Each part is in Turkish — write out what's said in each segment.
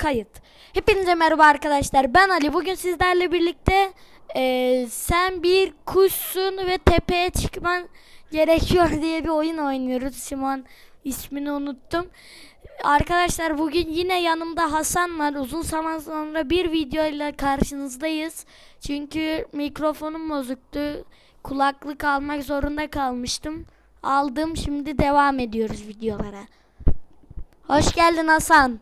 Kayıt. Hepinize merhaba arkadaşlar. Ben Ali. Bugün sizlerle birlikte eee, sen bir kuşsun ve tepeye çıkman gerekiyor diye bir oyun oynuyoruz. Şu an ismini unuttum. Arkadaşlar bugün yine yanımda Hasan var. Uzun zaman sonra bir videoyla karşınızdayız. Çünkü mikrofonum bozuktu. Kulaklık almak zorunda kalmıştım. Aldım. Şimdi devam ediyoruz videolara. Hoş geldin Hasan.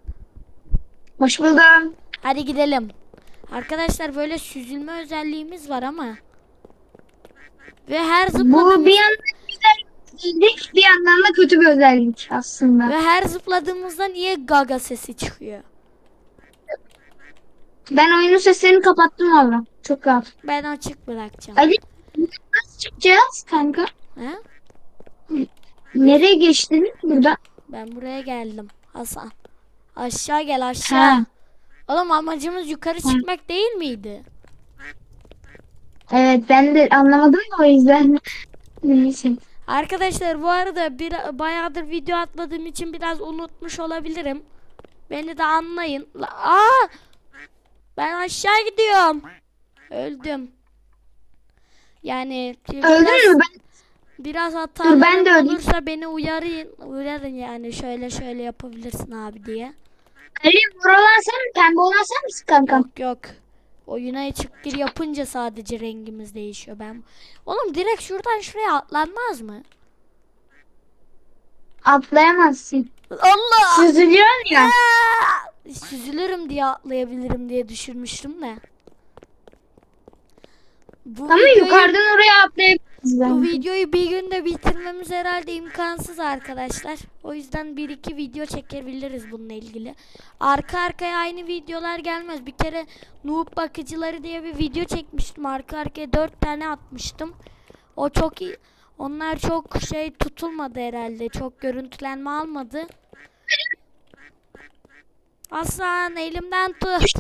Hoş buldum. Hadi gidelim. Arkadaşlar böyle süzülme özelliğimiz var ama. Ve her Bu zıpladığımız bir yandan güzel bir özellik, bir yandan da kötü bir özellik aslında. ve her zıpladığımızda niye gaga sesi çıkıyor? Ben oyunun seslerini kapattım valla. Çok rahat. Ben açık bırakacağım. Ali nasıl çıkacağız kanka? He? Nereye geçtin burada? Ben buraya geldim. Hasan. Aşağı gel aşağı. Ha. Oğlum amacımız yukarı çıkmak değil miydi? Evet ben de anlamadım da o yüzden. Neyse. Arkadaşlar bu arada bir bayağıdır video atmadığım için biraz unutmuş olabilirim. Beni de anlayın. La- Aa! Ben aşağı gidiyorum. Öldüm. Yani biraz, Öldün mü? Ben biraz öldüm. olursa beni uyarın. Uyarın yani şöyle şöyle yapabilirsin abi diye. Ali mor olan sen mi? Pembe olan sen misin kankam? Yok yok. Oyuna çık gir yapınca sadece rengimiz değişiyor. Ben Oğlum direkt şuradan şuraya atlanmaz mı? Atlayamazsın. Allah! Süzülüyorsun ya. Aa! Süzülürüm diye atlayabilirim diye düşünmüştüm de. Bu Ama videoyu, yukarıdan oraya atlayabiliriz. Bu videoyu bir günde bitirmemiz herhalde imkansız arkadaşlar. O yüzden bir iki video çekebiliriz bununla ilgili. Arka arkaya aynı videolar gelmez. Bir kere noob bakıcıları diye bir video çekmiştim. Arka arkaya dört tane atmıştım. O çok iyi. Onlar çok şey tutulmadı herhalde. Çok görüntülenme almadı. Hasan elimden tut.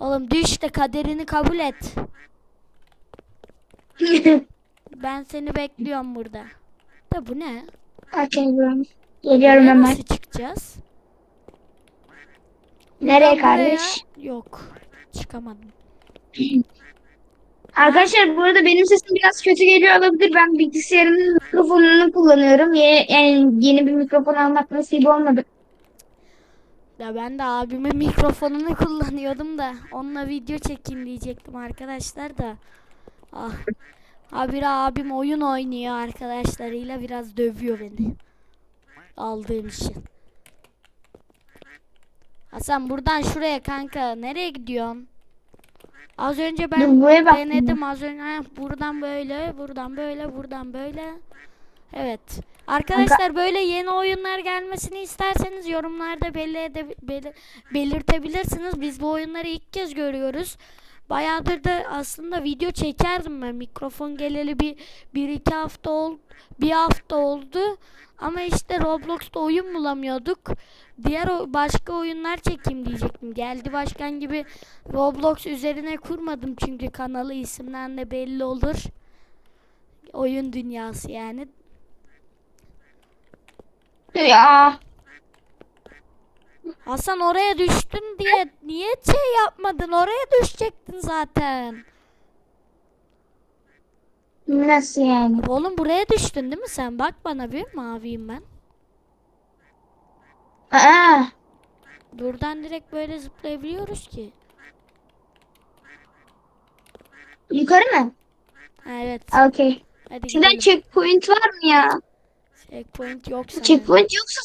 Oğlum düş de kaderini kabul et. Ben seni bekliyorum burada. Da bu ne? Bro. Geliyorum Buraya hemen. Nasıl çıkacağız? Nereye Buradan buraya- kardeş? Yok. Çıkamadım. Arkadaşlar bu arada benim sesim biraz kötü geliyor olabilir. Ben bilgisayarımın mikrofonunu kullanıyorum. Yani yeni bir mikrofon almak nasip olmadı. Ya ben de abimin mikrofonunu kullanıyordum da onunla video çekeyim diyecektim arkadaşlar da. Ah. Abi abim oyun oynuyor arkadaşlarıyla biraz dövüyor beni. Aldığım için. Hasan buradan şuraya kanka nereye gidiyorsun? Az önce ben buraya denedim az önce Ha, buradan böyle buradan böyle buradan böyle. Evet. Arkadaşlar böyle yeni oyunlar gelmesini isterseniz yorumlarda belli ede- beli- belirtebilirsiniz. Biz bu oyunları ilk kez görüyoruz. Bayağıdır da aslında video çekerdim ben. Mikrofon geleli bir, bir iki hafta oldu. Bir hafta oldu. Ama işte Roblox'ta oyun bulamıyorduk. Diğer başka oyunlar çekeyim diyecektim. Geldi başkan gibi Roblox üzerine kurmadım çünkü kanalı isimden de belli olur. Oyun dünyası yani. Ya. Hasan oraya düştün diye niye şey yapmadın? Oraya düşecektin zaten. Nasıl yani? Oğlum buraya düştün değil mi sen? Bak bana bir maviyim ben. Aa, Buradan direkt böyle zıplayabiliyoruz ki. yukarı mı? Ha, evet. Okey. Hadi gidelim. checkpoint var mı ya? Checkpoint yok sana. Checkpoint yoksa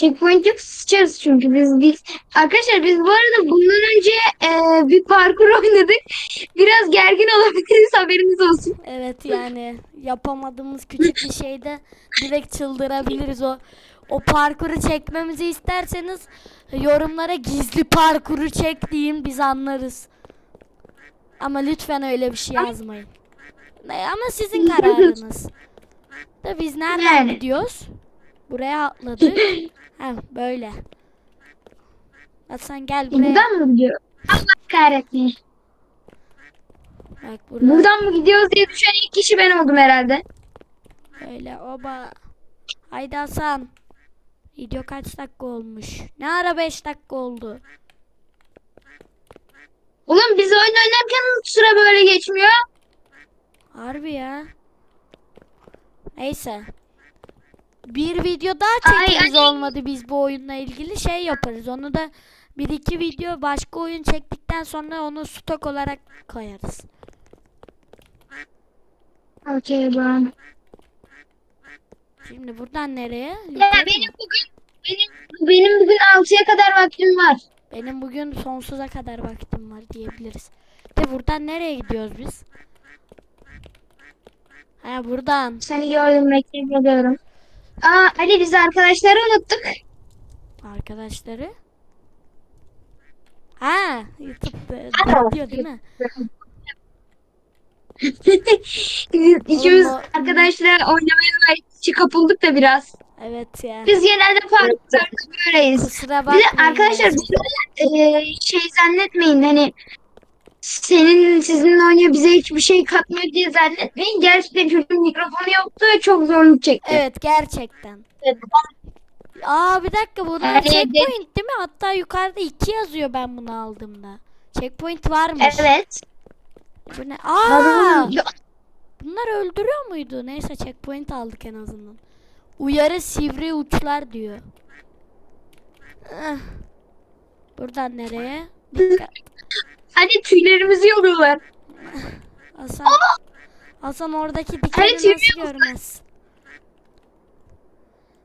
Checkpoint yoksa sıçarız çünkü biz biz arkadaşlar biz bu arada bundan önce e, bir parkur oynadık. Biraz gergin olabiliriz haberiniz olsun. Evet yani yapamadığımız küçük bir şeyde direkt çıldırabiliriz o o parkuru çekmemizi isterseniz yorumlara gizli parkuru çek deyin biz anlarız. Ama lütfen öyle bir şey yazmayın. Ama sizin kararınız. Da biz nereden Yani. gidiyoruz? Buraya atladık. ha böyle. Hasan gel buraya. Buradan mı gidiyor? Allah kahretsin. Bak burada Buradan mı gidiyoruz diye düşen ilk kişi ben oldum herhalde. Öyle oba. Haydi Hasan. Video kaç dakika olmuş? Ne ara 5 dakika oldu? Oğlum biz oyun oynarken süre böyle geçmiyor. Harbi ya. Neyse. Bir video daha çekeriz ay. olmadı biz bu oyunla ilgili şey yaparız. Onu da bir iki video başka oyun çektikten sonra onu stok olarak koyarız. Okey ben. Şimdi buradan nereye? Ya Yukarı mı? benim bugün benim, benim bugün 6'ya kadar vaktim var. Benim bugün sonsuza kadar vaktim var diyebiliriz. De buradan nereye gidiyoruz biz? Ha buradan. Seni gördüm bekle geliyorum. Aa Ali biz arkadaşları unuttuk. Arkadaşları. Ha, YouTube'da diyor değil mi? İkimiz Oğlum, arkadaşlar oynamaya kapıldık da biraz. Evet ya. Biz genelde parklarda böyleyiz. Kusura Bir bakmayın. de arkadaşlar de, e, şey zannetmeyin hani senin sizinle oynuyor bize hiçbir şey katmıyor diye zannetmeyin. Gerçekten çocuğun mikrofonu yoktu ve çok zorluk çekti. Evet gerçekten. Evet. Aa bir dakika bunlar Evet. checkpoint değil mi? Hatta yukarıda 2 yazıyor ben bunu aldığımda. Checkpoint varmış. Evet. Bu ne? Aa! Ya, Bunlar öldürüyor muydu? Neyse checkpoint aldık en azından. Uyarı sivri uçlar diyor. Eh. Buradan nereye? Dikkat. Hadi tüylerimizi yoluyorlar. Hasan. Hasan oradaki dikeni tüy nasıl görmez?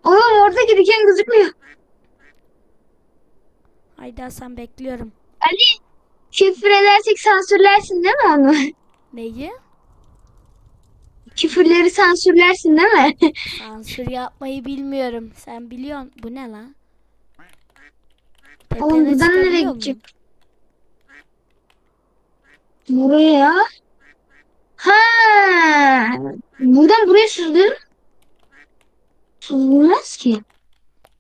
Oğlum oradaki diken gözükmüyor. Haydi Hasan bekliyorum. Ali küfür edersek sansürlersin değil mi onu? Neyi? Küfürleri sansürlersin değil mi? Sansür yapmayı bilmiyorum. Sen biliyorsun. Bu ne lan? Oğlum Tepene buradan nereye gidecek? Buraya. Ha. Buradan buraya süzdüm. Süzülmez ki.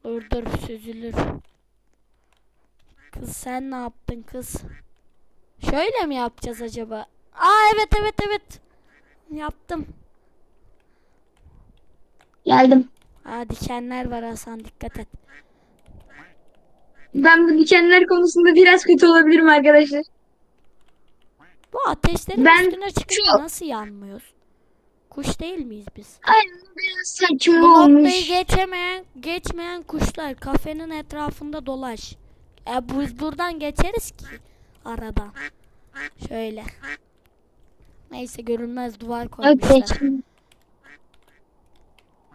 Dur süzülür. Kız sen ne yaptın kız? Şöyle mi yapacağız acaba? Aa evet evet evet. Yaptım. Geldim. Aa dikenler var Hasan dikkat et. Ben bu dikenler konusunda biraz kötü olabilirim arkadaşlar. Bu ateşlerin Ben üstüne çıkınca çok- nasıl yanmıyoruz? Kuş değil miyiz biz? Aynen biraz saçma Bu olmuş. geçemeyen, geçmeyen kuşlar kafenin etrafında dolaş. E biz buradan geçeriz ki aradan. Şöyle. Neyse görünmez duvar koymuşlar.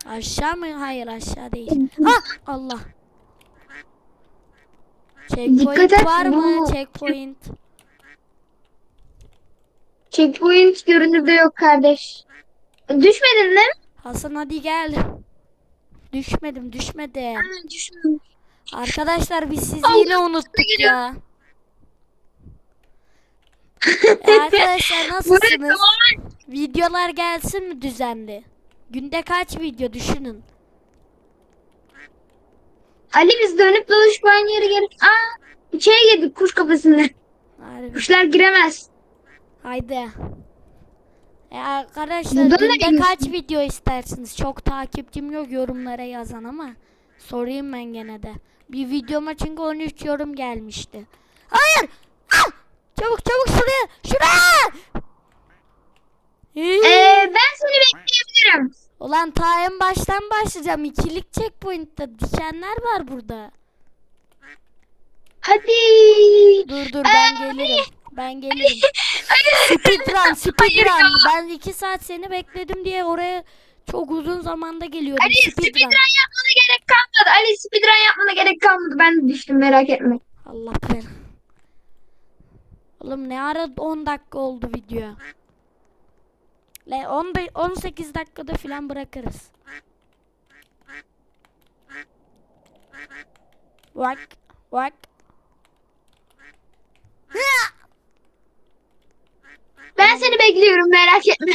Aşağı mı? Hayır aşağı değil. Ha Allah. Checkpoint Dikkat et, var mı? bu- Checkpoint. Checkpoint görünürde yok kardeş. Düşmedin değil mi? Hasan hadi gel. Düşmedim düşmedim. Aynen düşmedim. Arkadaşlar biz sizi yine unuttuk ya. E arkadaşlar nasılsınız? Videolar gelsin mi düzenli? Günde kaç video düşünün. Ali biz dönüp dolaşıp aynı yere gelip aa içeri girdik kuş kafasına. Harbi. Kuşlar giremez. Haydi. E arkadaşlar günde geliyorsun. kaç video istersiniz? Çok takipçim yok yorumlara yazan ama sorayım ben gene de. Bir videoma çünkü 13 yorum gelmişti. Hayır! Ah! Çabuk çabuk şuraya! Şuraya! Ee, ben seni bekleyebilirim. Ulan ta en baştan başlayacağım. İkilik checkpoint'te dikenler var burada. Hadi. Dur dur ben gelirim. Ben gelirim. Speedrun speedrun. Ben iki saat seni bekledim diye oraya çok uzun zamanda geliyordum. Ali Speedrun. speedrun yapmana gerek kalmadı. Ali speedrun yapmana gerek kalmadı. Ben düştüm merak etme. Allah ben. Oğlum ne ara 10 dakika oldu video. Le 10 da- 18 dakikada filan bırakırız. Bak bak. Ben bekliyorum merak etme.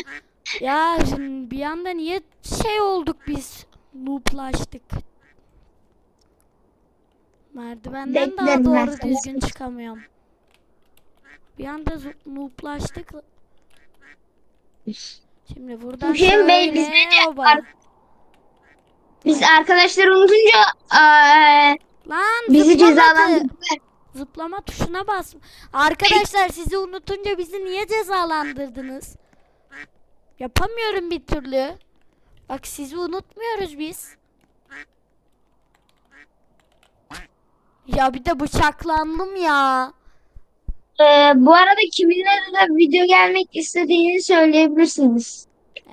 Ya şimdi bir anda niye şey olduk biz? Nooblaştık. Merdivenden daha Beklerim ben doğru düzgün çıkamıyorum. Bir anda nooblaştık. Şimdi buradan Bey, biz şöyle oba. ar- Biz arkadaşlar unutunca eee, Lan bizi cezalandırdılar. Zıplama tuşuna bas. Arkadaşlar sizi unutunca bizi niye cezalandırdınız? Yapamıyorum bir türlü. Bak sizi unutmuyoruz biz. Ya bir de bıçaklandım ya. Eee, bu arada kiminle de video gelmek istediğini söyleyebilirsiniz.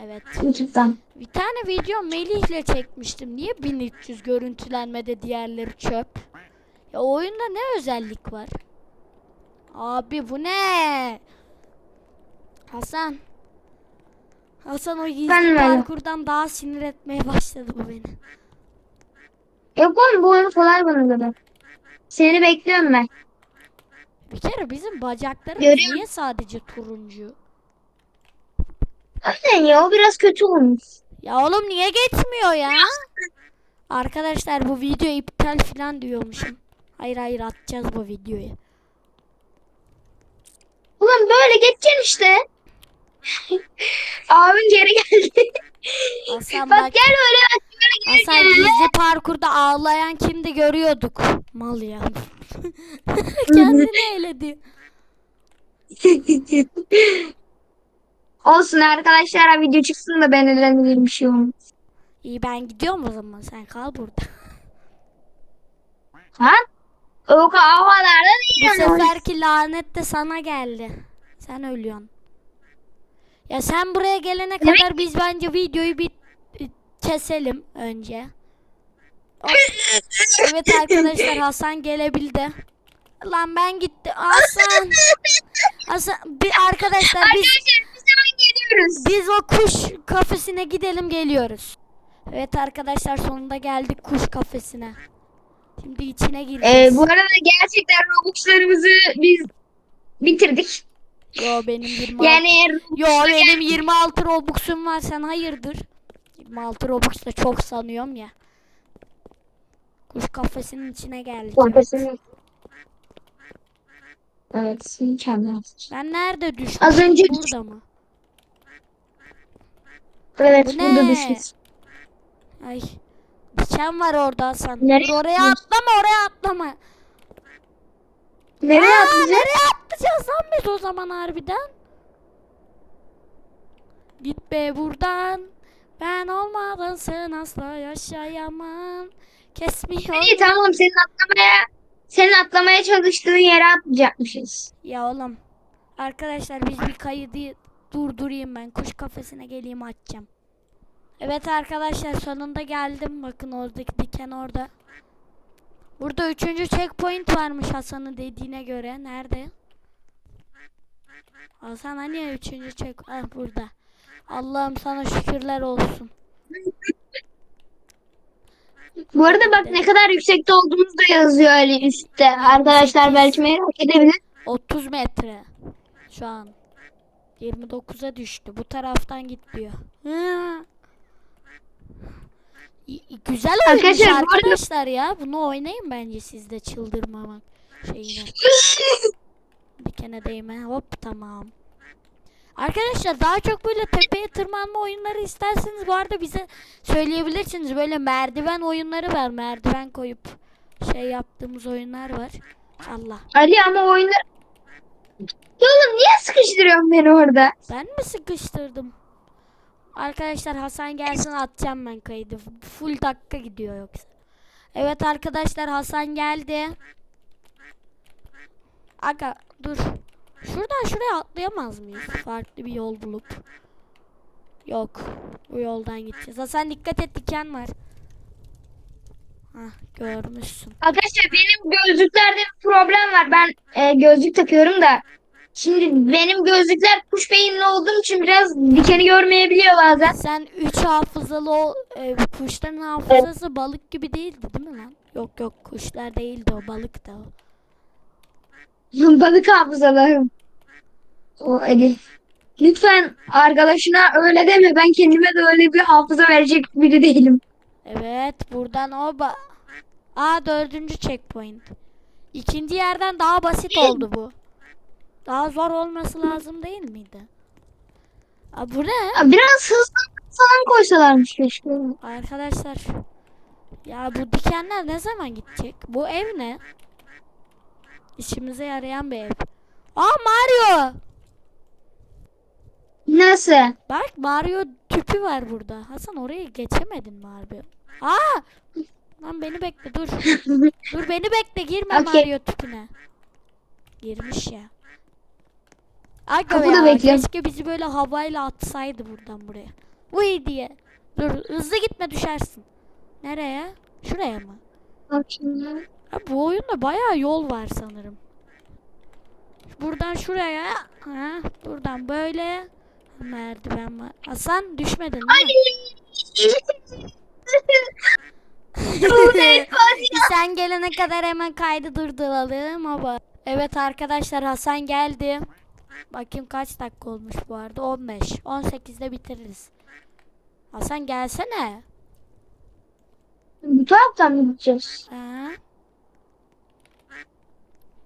Evet. YouTube'dan. Bir tane video Melih'le çekmiştim. Niye 1300 görüntülenmede diğerleri çöp? Ya oyunda ne özellik var? Abi bu ne? Hasan. Hasan o gizli Ben parkurdan daha sinir etmeye başladı bu beni. Yok oğlum bu oyun kolay bana göre. Seni bekliyorum ben. Bir kere bizim bacaklarımız Görüyorum. niye sadece turuncu? Aynen ya o biraz kötü olmuş. Ya oğlum niye geçmiyor ya? Arkadaşlar bu video iptal falan diyormuşum. Hayır hayır atacağız bu videoyu. Ulan böyle geçeceksin işte. Abin geri geldi. Hasan Bak bak. gel öyle bak böyle Hasan gizli parkurda ağlayan kimdi görüyorduk. Mal ya. Kendini eğledi. Olsun arkadaşlar video çıksın da ben eğlendiğim bir şey olmaz. İyi ben gidiyorum o zaman sen kal burada. Ha? O havalarda Bu değil yani. seferki lanet de sana geldi. Sen ölüyorsun. Ya sen buraya gelene kadar biz bence videoyu bir keselim önce. Evet arkadaşlar Hasan gelebildi. Lan ben gitti. Hasan. Hasan bir arkadaşlar biz Arkadaşlar biz hemen geliyoruz. Biz o kuş kafesine gidelim geliyoruz. Evet arkadaşlar sonunda geldik kuş kafesine. Şimdi içine Ee, gireceğiz. bu arada gerçekten Robux'larımızı biz bitirdik. Yo benim 26. Yani Yo benim 26 Robux'um var sen hayırdır? 26 Robux da çok sanıyorum ya. Kuş kafesinin içine geldik. Korkasını. Evet, mükemmel. Ben nerede düştüm? Az önce Burada mı? Evet, Bu burada düşmüş. Ay. Diken var orada Hasan. Nereye Dur oraya gidiyorsun? atlama oraya atlama. Nereye Aa, atlayacağız? Nereye atlayacağız lan biz o zaman harbiden? Git be buradan. Ben olmadınsın asla yaşayamam. Kesmiyor. İyi tamam senin atlamaya senin atlamaya çalıştığın yere atlayacakmışız. Ya oğlum. Arkadaşlar biz bir kaydı durdurayım ben. Kuş kafesine geleyim açacağım. Evet arkadaşlar sonunda geldim. Bakın oradaki diken orada. Burada üçüncü checkpoint varmış Hasan'ın dediğine göre. Nerede? Hasan hani üçüncü check... Ah burada. Allah'ım sana şükürler olsun. Bu arada bak ne kadar yüksekte olduğumuz da yazıyor öyle üstte. Arkadaşlar belki merak edebilir. 30 metre. Şu an. 29'a düştü. Bu taraftan git diyor. Hı. Güzel Arkadaşlar, bu arada- arkadaşlar ya. Bunu oynayın bence siz de çıldırmamak şeyine. Dikene değme. Hop tamam. Arkadaşlar daha çok böyle tepeye tırmanma oyunları isterseniz bu arada bize söyleyebilirsiniz. Böyle merdiven oyunları var. Merdiven koyup şey yaptığımız oyunlar var. Allah. Ali ama oyunlar... Ya oğlum niye sıkıştırıyorsun beni orada? Ben mi sıkıştırdım? Arkadaşlar Hasan gelsin atacağım ben kaydı. Full dakika gidiyor yoksa. Evet arkadaşlar Hasan geldi. Aga dur. Şuradan şuraya atlayamaz mıyız? Farklı bir yol bulup. Yok. Bu yoldan gideceğiz. Hasan dikkat et diken var. Hah görmüşsün. Arkadaşlar benim gözlüklerde bir problem var. Ben e, gözlük takıyorum da. Şimdi benim gözlükler kuş beyinli olduğum için biraz dikeni görmeyebiliyor bazen. Sen 3 hafızalı o e, kuşların hafızası balık gibi değildi değil mi lan? Yok yok kuşlar değildi o balık da o. Balık hafızalarım. O Ali. Lütfen arkadaşına öyle deme. Ben kendime de öyle bir hafıza verecek biri değilim. Evet buradan o ba Aa dördüncü checkpoint. İkinci yerden daha basit oldu bu. Daha zor olması lazım değil miydi? Aa, bu ne? Ya Biraz hızlı falan koysalarmış keşke. Arkadaşlar Ya bu dikenler ne zaman gidecek? Bu ev ne? İşimize yarayan bir ev. Aa Mario! Nasıl? Bak Mario tüpü var burada. Hasan oraya geçemedin mi harbi? Aa! Lan beni bekle dur. dur beni bekle girme Okey. Mario tüpüne. Girmiş ya. Aga Kapıda ya bekliyorum. keşke bizi böyle havayla atsaydı buradan buraya. Uy diye. Dur hızlı gitme düşersin. Nereye? Şuraya mı? Bakayım. Ha, bu oyunda bayağı yol var sanırım. Buradan şuraya. Ha, buradan böyle. Merdiven var. Hasan düşmedin değil mi? Sen gelene kadar hemen kaydı durduralım ama. Evet arkadaşlar Hasan geldi. Bakayım kaç dakika olmuş bu arada. 15. 18'de bitiririz. Hasan gelsene. Bu taraftan mı gideceğiz? Ha?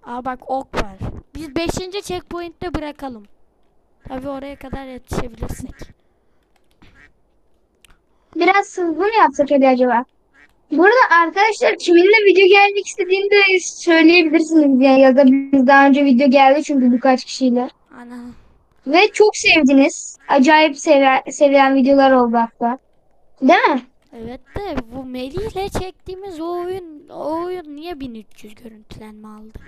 Aa bak ok var. Biz 5. checkpoint'te bırakalım. Tabii oraya kadar yetişebilirsek. Biraz hızlı mı yapsak hadi acaba? Burada arkadaşlar kiminle video gelmek istediğini de söyleyebilirsiniz ya. Ya da biz daha önce video geldi çünkü birkaç kişiyle. Ana. Ve çok sevdiniz. Acayip sever, sevilen videolar oldu hatta. Değil mi? Evet de bu Melih ile çektiğimiz o oyun o oyun niye 1300 görüntülenme aldı?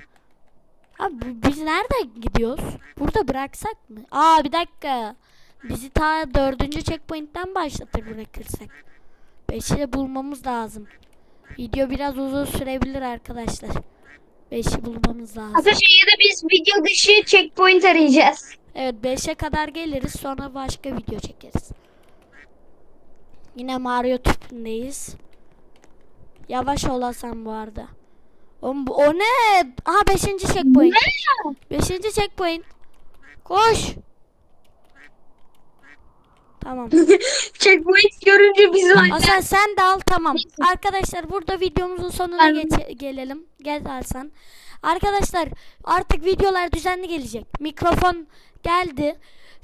Abi biz nerede gidiyoruz? Burada bıraksak mı? Aa bir dakika. Bizi ta dördüncü checkpoint'ten başlatır bırakırsak. Beşi de bulmamız lazım. Video biraz uzun sürebilir arkadaşlar. Beşi bulmamız lazım. Arkadaşlar ya da biz video dışı checkpoint arayacağız. Evet 5'e kadar geliriz sonra başka video çekeriz. Yine Mario tüpündeyiz. Yavaş olasam bu arada. Oğlum bu, o ne? Aha 5. checkpoint. 5. checkpoint. Koş. Tamam. checkpoint görünce biz. Hasan sen de al tamam. Arkadaşlar burada videomuzun sonuna geçe- gelelim. Gel Hasan. Arkadaşlar artık videolar düzenli gelecek. Mikrofon geldi.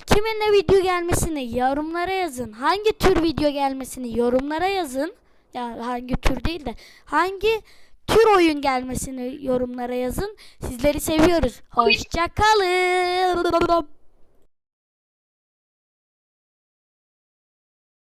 Kiminle video gelmesini yorumlara yazın. Hangi tür video gelmesini yorumlara yazın. Ya hangi tür değil de hangi tür oyun gelmesini yorumlara yazın. Sizleri seviyoruz. Hoşça kalın.